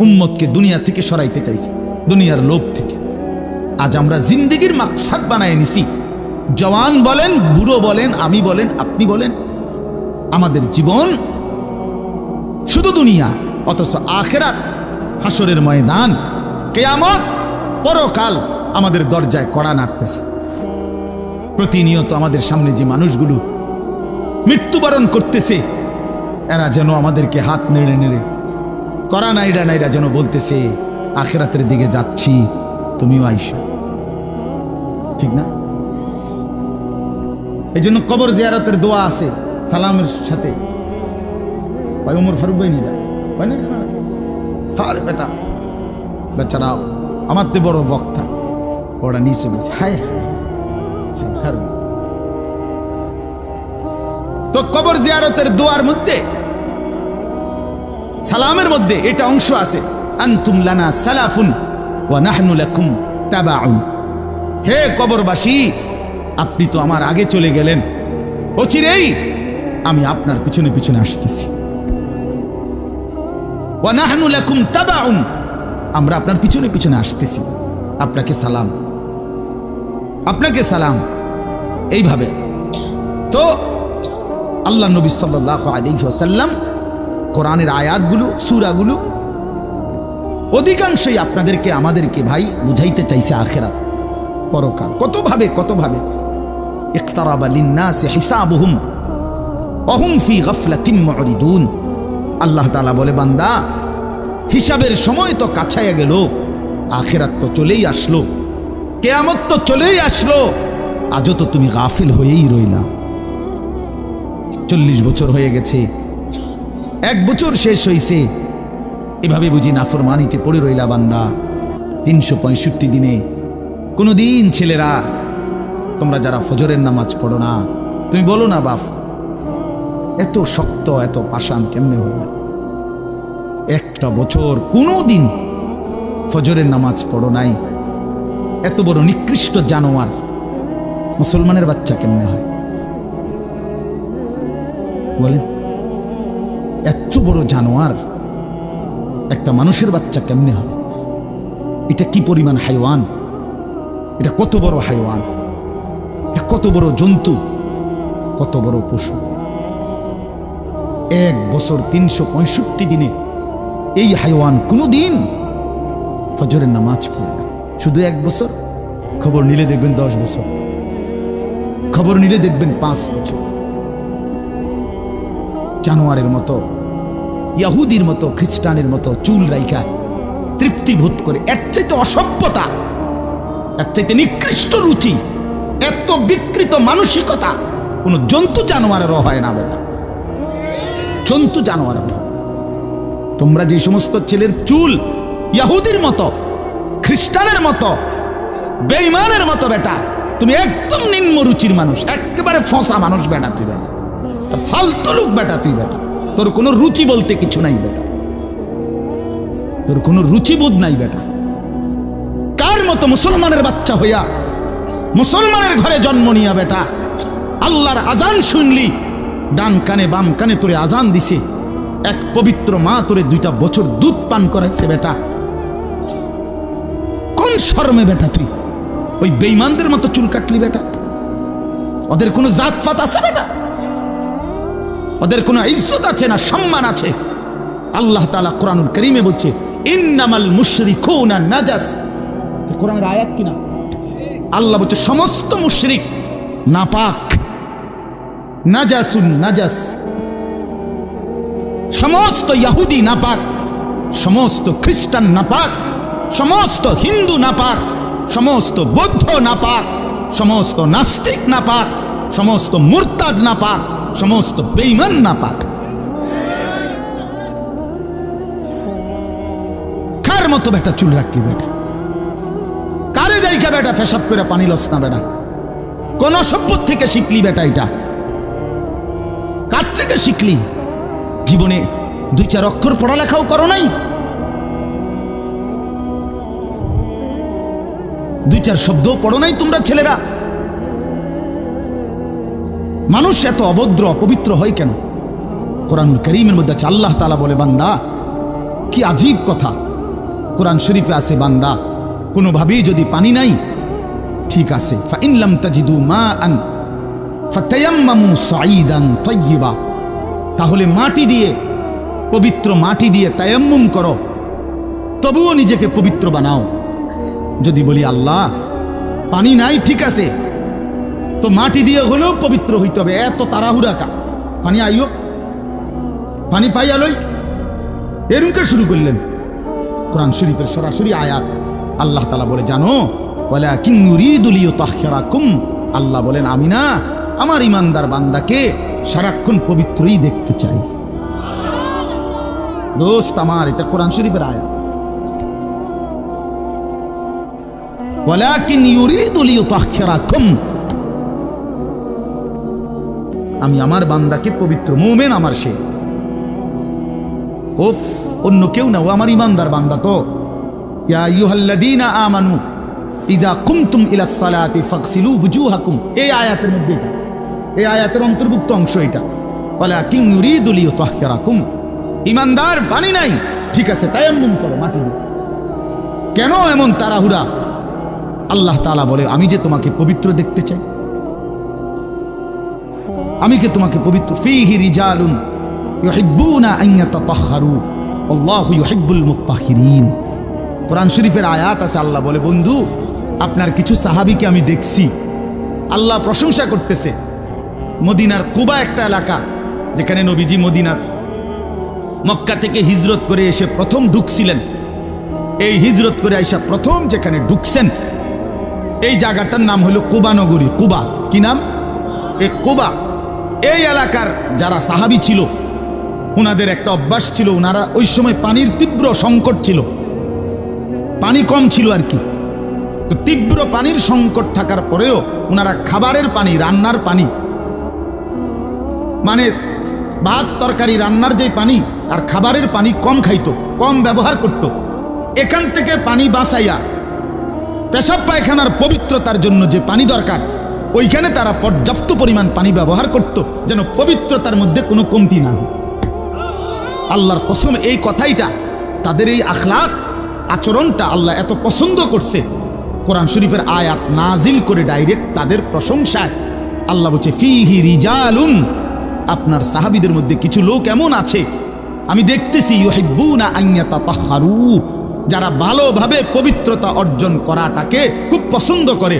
উম্মতকে দুনিয়া থেকে সরাইতে চাইছে, দুনিয়ার লোভ থেকে। আজ আমরা জিন্দিগির মাকসাদ বানায় নিছি। জওয়ান বলেন, বুড়ো বলেন, আমি বলেন, আপনি বলেন। আমাদের জীবন শুধু দুনিয়া, অথচ আখেরাত হাসরের ময়দান, কেয়ামত, পরকাল আমাদের দরজায় কড়া নাড়তেছে। প্রতিনিয়ত আমাদের সামনে যে মানুষগুলো মৃত্যুবরণ করতেছে, এরা যেন আমাদেরকে হাত নেড়ে নেড়ে করা নাইরা নাইরা যেন বলতেছে, আখেরাতের দিকে যাচ্ছি, তুমিও আইসো। ঠিক না? এই জন্য কবর জিয়ারতের দোয়া আছে, সালামের সাথে। ভাই, ওমর ফারুক ভাই নিবা। ভাই, না হারে বেটা। বেচারা আমার তো বড় বক্তা। ওরা নিচে বসে। হায় হায়। তো কবর জিয়ারতের দোয়ার মধ্যে সালামের মধ্যে এটা অংশ আছে। আনতুম লানা সালাফুন ওয়া নাহনু লাকুম তাবাউন। হে কবরবাসী, আপনি তো আমার আগে চলে গেলেন। অচিরেই আমি আপনার পিছনে পিছনে আসতেছি। ওয়া নাহনু লাকুম তাবাউন, আমরা আপনার পিছনে পিছনে আসতেছি। আপনাকে সালাম। আপনাকে সালাম। এইভাবে। তো আল্লাহ নবী সাল্লাহ আলিহাসাল্লাম কোরআনের আয়াতগুলো, সুরাগুলো। অধিকাংশই আপনাদেরকে, আমাদেরকে ভাই বুঝাইতে চাইছে আখেরাত, পরকাল। কতভাবে কতভাবে? আল্লাহ তাআলা বলে, বান্দা, হিসাবের সময় তো কাছাইয়া গেল, আখেরাত তো চলেই আসলো, কেয়ামত তো চলেই আসলো, আজও তো তুমি গাফিল হয়েই রইলা। চল্লিশ বছর হয়ে গেছে এক বছর শেষ হইছে। এভাবে বুঝি নাফরমানিতে পড়ে রইলা বান্দা। তিনশো পঁয়ষট্টি দিনে। কোনো দিন ছেলেরা, তোমরা যারা ফজরের নামাজ পড়ো না, তুমি বলো না, বাপ, এত শক্ত, এত পাষাণ কেমনে হইল একটা বছর কোনো দিন ফজরের নামাজ পড়ো নাই। এত বড় নিকৃষ্ট জানোয়ার মুসলমানের বাচ্চা কেমনে হয়? বলেন। এত বড় জানোয়ার, একটা মানুষের বাচ্চা কেমনে হবে? এটা কি পরিমাণ হাইওয়ান? এটা কত বড় হাইওয়ান? কত বড় জন্তু? কত বড় পশু? এক বছর তিনশো পঁয়ষট্টি দিনে এই হাইওয়ান কোনো দিন ফজরের নামাজ পড়ে না। শুধু এক বছর? খবর নিলে দেখবেন দশ বছর। খবর নিলে দেখবেন পাঁচ বছর। জানোয়ারের মতো ইয়াহুদির মতো, খ্রিস্টানের মতো চুল রাইখা তৃপ্তিভূত করে। এর চাইতে অসভ্যতা, এর চাইতে নিকৃষ্ট রুচি, এত বিকৃত মানসিকতা কোন জন্তু জানোয়ারেরও হয় না বেটা। জন্তু জানোয়ারের। তোমরা যে সমস্ত ছেলের চুল ইয়াহুদির মতো, খ্রিস্টানের মতো বেইমানের মতো বেটা, তুমি একদম নিম্ন রুচির মানুষ, একেবারে ফসা মানুষ বেটা তুই বেটা। ফালতু লোক বেটা তুই বেটা। তোর কোনো রুচি বলতে কিছু নাই বেটা। তোর কোনো রুচিবোধ নাই বেটা। কার মতো মুসলমানের বাচ্চা হইয়া মুসলমানের ঘরে জন্ম নিয়া বেটা? আল্লাহর আজান শুনলি, ডান কানে বাম কানে তোরে আজান দিছে। এক পবিত্র মা তোরে দুইটা বছর দুধ পান করাইছে বেটা। কোন শর্মে বেটা তুই? ওই বেইমানদের মতো চুল কাটলি বেটা। ওদের কোনো জাতপাত আছে বেটা? ওদের কোনো ইজ্জত আছে না সম্মান আছে? আল্লাহ তালা কোরআনুল করিমে বলছে, ইন্নামাল মুশরিকুনা নাজাস। কোরআনের আয়াত কিনা? আল্লাহ বলছে, সমস্ত মুশরিক নাপাক। নাজাসুন নাজাস। সমস্ত ইয়াহুদি নাপাক, সমস্ত খ্রিস্টান নাপাক, সমস্ত হিন্দু নাপাক, সমস্ত বৌদ্ধ নাপাক, সমস্ত নাস্তিক নাপাক, সমস্ত মুরতাদ নাপাক সমস্ত বেইমান নাপাক। কার মতো বেটা চুল রাখলি বেটা? কারে যাইকা বেটা ফেসাব করে পানি লস না বেটা? কোন সভ্য থেকে শিখলি বেটা এটা? কার থেকে শিখলি? জীবনে দুই চার অক্ষর পড়ালেখাও করো নাই? দুই চার শব্দও পড়ো নাই তোমরা ছেলেরা? মানুষ এত অভদ্র, অপবিত্র হয় কেন? কোরআন করিমের মধ্যে আছে, আল্লাহ তালা বলে, বান্দা, কি আজীব কথা। কোরআন শরীফে আছে, বান্দা, কোনোভাবেই যদি পানি নাই, ঠিক আছে। মা আন তাহলে মাটি দিয়ে, পবিত্র মাটি দিয়ে তায়াম্মুম করো। তবুও নিজেকে পবিত্র বানাও। যদি বলি, আল্লাহ, পানি নাই, ঠিক আছে। তো মাটি দিয়ে হলেও পবিত্র হইতে হবে, এত তাড়াহুড়া কা পানি আইও। পানি পাই আলোই এরমকে শুরু করলেন। কোরআন শরীফের সরাসরি আয়াত। আল্লাহ তালা বলে, জানো বলে আল্লাহ বলেন, আমি না, আমার ইমানদার বান্দাকে সারাক্ষণ পবিত্রই দেখতে চাই। দোস্ত আমার, এটা কোরআন শরীফের আয়াত। ওয়ালাকিন ইউরিদু লিইউতাহহিরাকুম আমি আমার বান্দাকে পবিত্র মোমেন আমার সে। ও, অন্য কেউ না, ও আমার ইমানদার বান্দা তো। ইয়া আইয়ুহাল্লাযীনা আমানু, ইযা কুমতুম ইলাস সালাতি ফাগসিলু ওয়ুজুহাকুম এই আয়াতের মধ্যে এটা। এই আয়াতের অন্তর্ভুক্ত অংশ এটা। ওয়ালাকিন ইউরিদু লিইউতাহহিরাকুম ইমানদার পানি নাই। ঠিক আছে, তায়াম্মুম করো, মাটি দিয়ে। কেন এমন তাড়াহুড়া? আল্লাহ তাআলা বলে, আমি যে তোমাকে পবিত্র দেখতে চাই। আমি কি তোমাকে পবিত্র ফিহি রিজালুন ইউহিব্বুনা আন ইয়াতাতাহহারু আল্লাহু ইউহিব্বুল মুত্তাহিরিন কোরআন শরীফের আয়াত আছে, আল্লাহ বলে, বন্ধু, আপনার কিছু সাহাবীকে আমি দেখছি। আল্লাহ প্রশংসা করতেছে। মদিনার কুবা একটা এলাকা, যেখানে নবীজি মদিনার মক্কা থেকে হিজরত করে এসে প্রথম ঢুকছিলেন। এই হিজরত করে আইসা প্রথম যেখানে ঢুকছেন, এই জায়গাটার নাম হলো কুবা নগরী। কুবা, কি নাম? এই কুবা। এই এলাকার যারা সাহাবি ছিল ওনাদের একটা অভ্যাস ছিল ওনারা ওই সময় পানির তীব্র সংকট ছিল। পানি কম ছিল আর কি। তো তীব্র পানির সংকট থাকার পরেও ওনারা খাবারের পানি, রান্নার পানি মানে ভাত, তরকারি, রান্নার যে পানি আর খাবারের পানি কম খাইতো, কম ব্যবহার করত। এখান থেকে পানি বাঁচাইয়া পেশাব পায়খানার পবিত্রতার জন্য যে পানি দরকার ওইখানে তারা পর্যাপ্ত পরিমাণ পানি ব্যবহার করত, যেন পবিত্রতার মধ্যে কোনো কমতি না আল্লাহর কসম, এই কথাইটা তাদের এই আখলাক, আচরণটা আল্লাহ এত পছন্দ করছে। কোরআন শরীফের আয়াত নাজিল করে ডাইরেক্ট তাদের প্রশংসায় আল্লাহ বলছে, ফিহি রিজালুন আপনার সাহাবিদের মধ্যে কিছু লোক এমন আছে, আমি দেখতেছি, ইউহিব্বুনা আইয়াতা তাহারু যারা ভালোভাবে পবিত্রতা অর্জন করাটাকে খুব পছন্দ করে।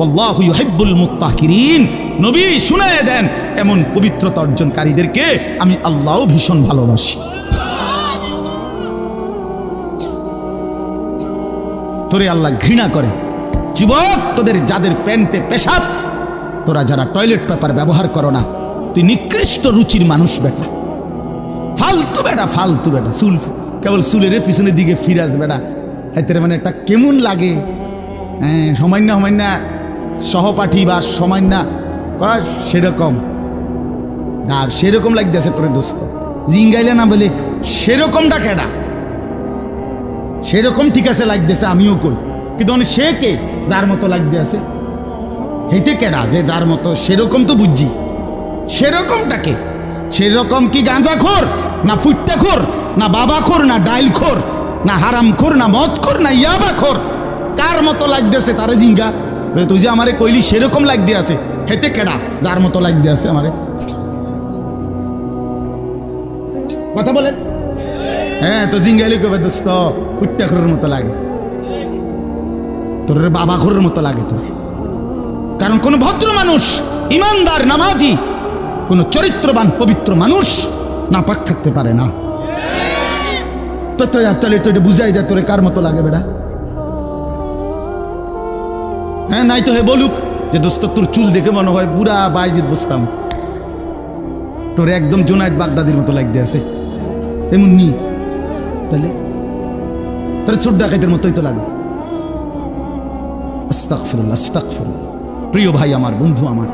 আল্লাহু ইউহিব্বুল মুত্তাহিরিন নবী শুনায় দেন, এমন পবিত্রতা অর্জনকারীদেরকে আমি আল্লাহও ভীষণ ভালোবাসি। তোরে আল্লাহ ঘৃণা করে। যুবক, তোদের যাদের প্যান্টে পেশাব, তোরা যারা টয়লেট পেপার ব্যবহার করো না, তুই নিকৃষ্ট রুচির মানুষ বেটা। ফালতু বেটা ফালতু বেটা, চুল কেবল চুলের পিছনের দিকে ফিরাস বেটা। হাইতে মানে একটা কেমন লাগে। হ্যাঁ সমান্য সমান্য সহপাঠী বা সমান্য কয়, সেরকম। আর সেরকম লাগতেছে তোরে দোস্ত। জিঙ্গাইলে না বলে, সেরকমটা কেডা? সেরকম ঠিক আছে লাগতেছে, আমিও করি কিন্তু মানে সে কে? যার মতো লাগতে আছে হেইতে কেডা যে যার মতো? সেরকম তো বুঝছি। সেরকমটাকে সেরকম কি গাঁজা খোর না ফুটটা খোর না বাবা খোর না ডাইল খোর না হারাম খোর না মদ খোর না ইয়াবা খোর কার মতো লাগতেছে তারে জিঙ্গা? তুই যে আমারে কইলি সেরকম লাগতে আছে হেতে কেডা? যার মতো লাগতে আছে আমারে। কথা বলেন। হ্যাঁ তো জিঙ্গাইলে কবে দোস্ত ফুটটা খোরের মতো লাগে। তোর বাবা খোরের মতো লাগে তোর। কারণ কোন ভদ্র মানুষ, ইমানদার, নামাজি, কোন চরিত্রবান, পবিত্র মানুষ না পাক থাকতে পারে না। তো তাহলে তো এটা বুঝাই যায় তোরে কার মতো লাগে বেড়া? হ্যাঁ নাই তো হে বলুক। যে দোস্ত, তোর চুল দেখে মনে হয় পুরা বাইজিত বসতাম। তোর একদম জোনায়দ বাগদাদির মতো লাগতে আছে। এমন নি তাহলে তোর চোর ডাকাইতের মতোই তো লাগে। প্রিয় ভাই আমার, বন্ধু আমার,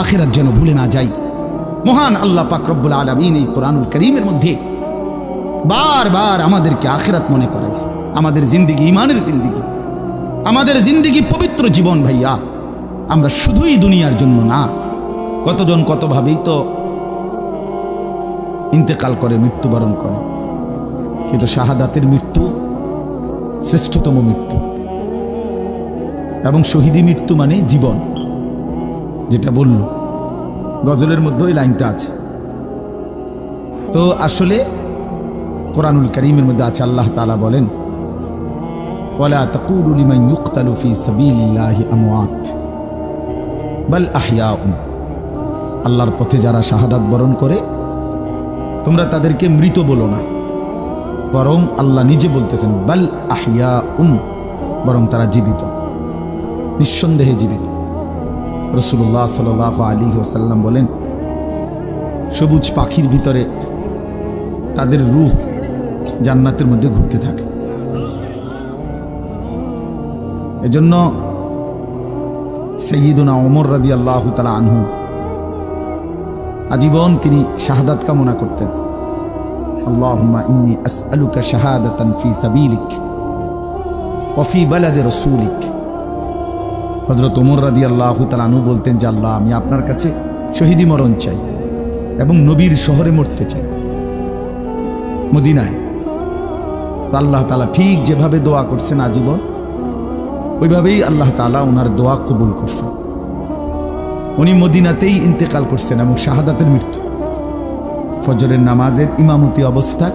আখেরাত যেন ভুলে না যাই। মহান আল্লাহ পাক রব্বুল আলমিন এই কোরআনুল করিমের মধ্যে বারবার আমাদেরকে আখেরাত মনে করাইস আমাদের জিন্দিগি ইমানের জিন্দিগি। আমাদের জিন্দিগি পবিত্র জীবন ভাইয়া। আমরা শুধুই দুনিয়ার জন্য না, কতজন কতভাবেই তো ইন্তেকাল করে, মৃত্যুবরণ করে। কিন্তু শাহাদাতের মৃত্যু শ্রেষ্ঠতম মৃত্যু। এবং শহীদি মৃত্যু মানে জীবন, যেটা বলল। গজলের মধ্যে ওই লাইনটা আছে। তো আসলে কোরআনুল করিমের মধ্যে আছে, আল্লাহ তালা বলেন ওয়ালা তাকুলু লিমান ইউকতালু ফি সাবিলিল্লাহি আমওয়াত বাল আহইয়াউন আল্লাহর পথে যারা শাহাদাত বরণ করে, তোমরা তাদেরকে মৃত বলো না। বরং আল্লাহ নিজে বলতেছেন, বাল আহিয়া উন বরং তারা জীবিত। নিঃসন্দেহে জীবিত। রসুল্লাহ সাল আলী ওসাল্লাম বলেন, সবুজ পাখির ভিতরে তাদের রূপ জান্নাতের মধ্যে ঘুরতে থাকে। এজন্য সঈদুনা ওমর রাদি আল্লাহ তালা আনহু আজীবন তিনি শাহাদাত কামনা করতেন। ইন্নি ওমর বলতেন যে আল্লাহ, আমি আপনার কাছে শহীদি মরণ চাই এবং নবীর শহরে মরতে চাই। মদিনায়। আল্লাহ তালা ঠিক যেভাবে দোয়া করছেন আজীবন ওইভাবেই আল্লাহ তালা ওনার দোয়া কবুল করছেন। উনি মদিনাতেই ইন্তেকাল করছেন এবং শাহাদাতের মৃত্যু। ফজরের নামাজের ইমামতি অবস্থায়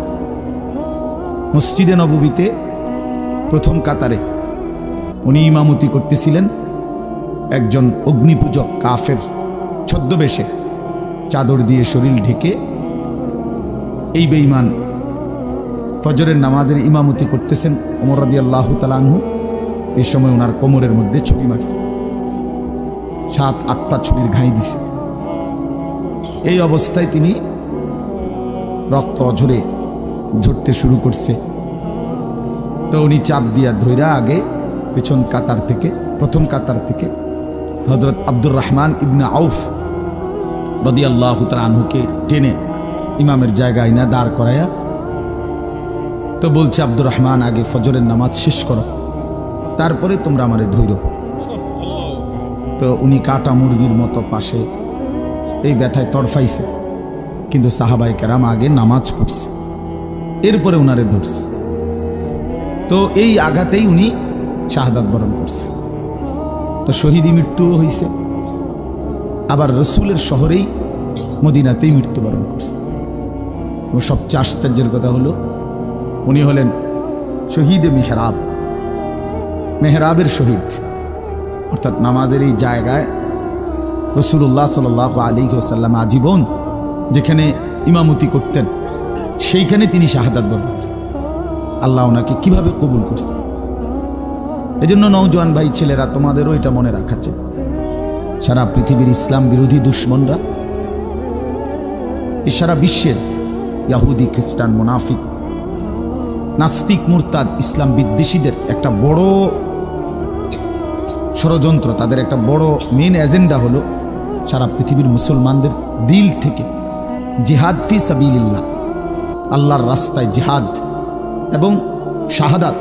মসজিদে নববীতে প্রথম কাতারে উনি ইমামতি করতেছিলেন একজন অগ্নিপূজক কাফের ছদ্মবেশে চাদর দিয়ে শরীর ঢেকে এই বেঈমান ফজরের নামাজের ইমামতি করতেছেন ওমর রাদি আল্লাহ তালানহু এই সময় ওনার কোমরের মধ্যে ছবি মারছে। সাত, আটটা ছবির ঘাই দিছে। এই অবস্থায় তিনি রক্ত অঝরে ঝরতে শুরু করছে। তো উনি চাপ দিয়া ধৈরা আগে পেছন কাতার থেকে, প্রথম কাতার থেকে হজরত আব্দুর রহমান ইবনা আউফ রদি আল্লাহ আনহুকে টেনে ইমামের জায়গায় না দাঁড় করায়া তো বলছে, আব্দুর রহমান, আগে ফজরের নামাজ শেষ করো। তারপরে তোমরা আমারে ধৈর। তো উনি কাটা মুরগির মতো পাশে এই ব্যথায় তড়ফাইছে। কিন্তু সাহাবাই কেরাম আগে নামাজ পড়ছে। এরপরে উনারে ধরছে। তো এই আঘাতেই উনি শাহাদাত বরণ করছে। তো শহীদি মৃত্যুও হয়েছে আবার রসুলের শহরেই মদিনাতেই মৃত্যুবরণ করছে। এবং সবচেয়ে আশ্চর্যের কথা হলো, উনি হলেন শহীদে মেহরাব। মেহরাবের শহীদ। অর্থাৎ নামাজের এই জায়গায় রসুল্লাহ সাল আলী ওসাল্লাম আজীবন যেখানে ইমামতি করতেন, সেইখানে তিনি শাহাদাত বরণ করছেন। আল্লাহ ওনাকে কীভাবে কবুল করছে? এজন্য নৌজওয়ান ভাই ছেলেরা, তোমাদেরও এটা মনে রাখা চাই সারা পৃথিবীর ইসলাম বিরোধী দুশ্মনরা, এ সারা বিশ্বের ইয়াহুদি, খ্রিস্টান, মোনাফিক, নাস্তিক, মুরতাদ, ইসলাম বিদ্বেষীদের একটা বড় ষড়যন্ত্র, তাদের একটা বড় মেন এজেন্ডা হলো সারা পৃথিবীর মুসলমানদের দিল থেকে জিহাদ ফি সাবিল্লাহ আল্লাহর রাস্তায় জিহাদ এবং শাহাদাত,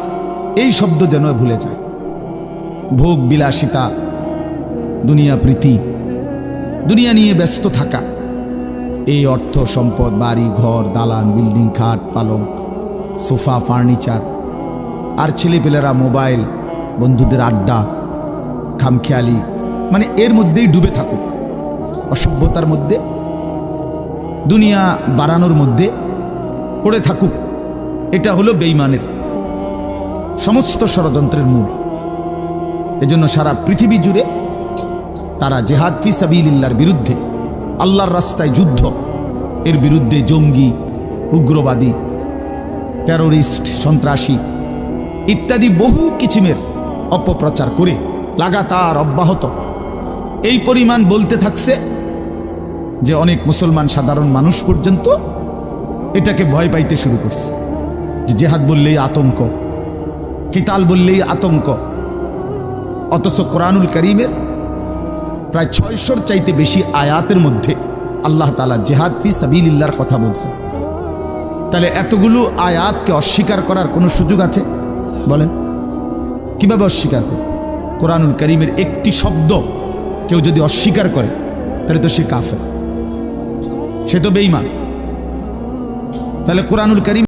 এই শব্দ যেন ভুলে যায়। ভোগ বিলাসিতা, দুনিয়া প্রীতি, দুনিয়া নিয়ে ব্যস্ত থাকা, এই অর্থ সম্পদ, বাড়ি, ঘর, দালান, বিল্ডিং, খাট, পালং, সোফা, ফার্নিচার, আর ছেলেপেলেরা মোবাইল, বন্ধুদের আড্ডা খামখেয়ালি মানে এর মধ্যেই ডুবে থাকুক। অসভ্যতার মধ্যে, দুনিয়া বাড়ানোর মধ্যে পড়ে থাকুক, এটা হলো বেইমানের সমস্ত ষড়যন্ত্রের মূল। এজন্য সারা পৃথিবী জুড়ে তারা জেহাদ ফি সাবিল্লার বিরুদ্ধে, আল্লাহর রাস্তায় যুদ্ধ, এর বিরুদ্ধে জঙ্গি, উগ্রবাদী টেরোরিস্ট সন্ত্রাসী ইত্যাদি বহু কিছিমের অপপ্রচার করে লাগাতার অব্যাহত। এই পরিমাণ বলতে থাকছে যে অনেক মুসলমান সাধারণ মানুষ পর্যন্ত এটাকে ভয় পাইতে শুরু করছে। যে জেহাদ বললেই আতঙ্ক, কিতাল বললেই আতঙ্ক, অথচ কোরআনুল করিমের প্রায় ছয়শোর চাইতে বেশি আয়াতের মধ্যে আল্লাহ তালা জেহাদ ফি সাবিল্লার কথা বলছে তাহলে এতগুলো আয়াতকে অস্বীকার করার কোনো সুযোগ আছে? বলেন। কীভাবে অস্বীকার করে কোরআনুল করিমের একটি শব্দ কেউ যদি অস্বীকার করে, তাহলে তো সে কাফের। সে তো বেইমান তাহলে কোরআনুল করিম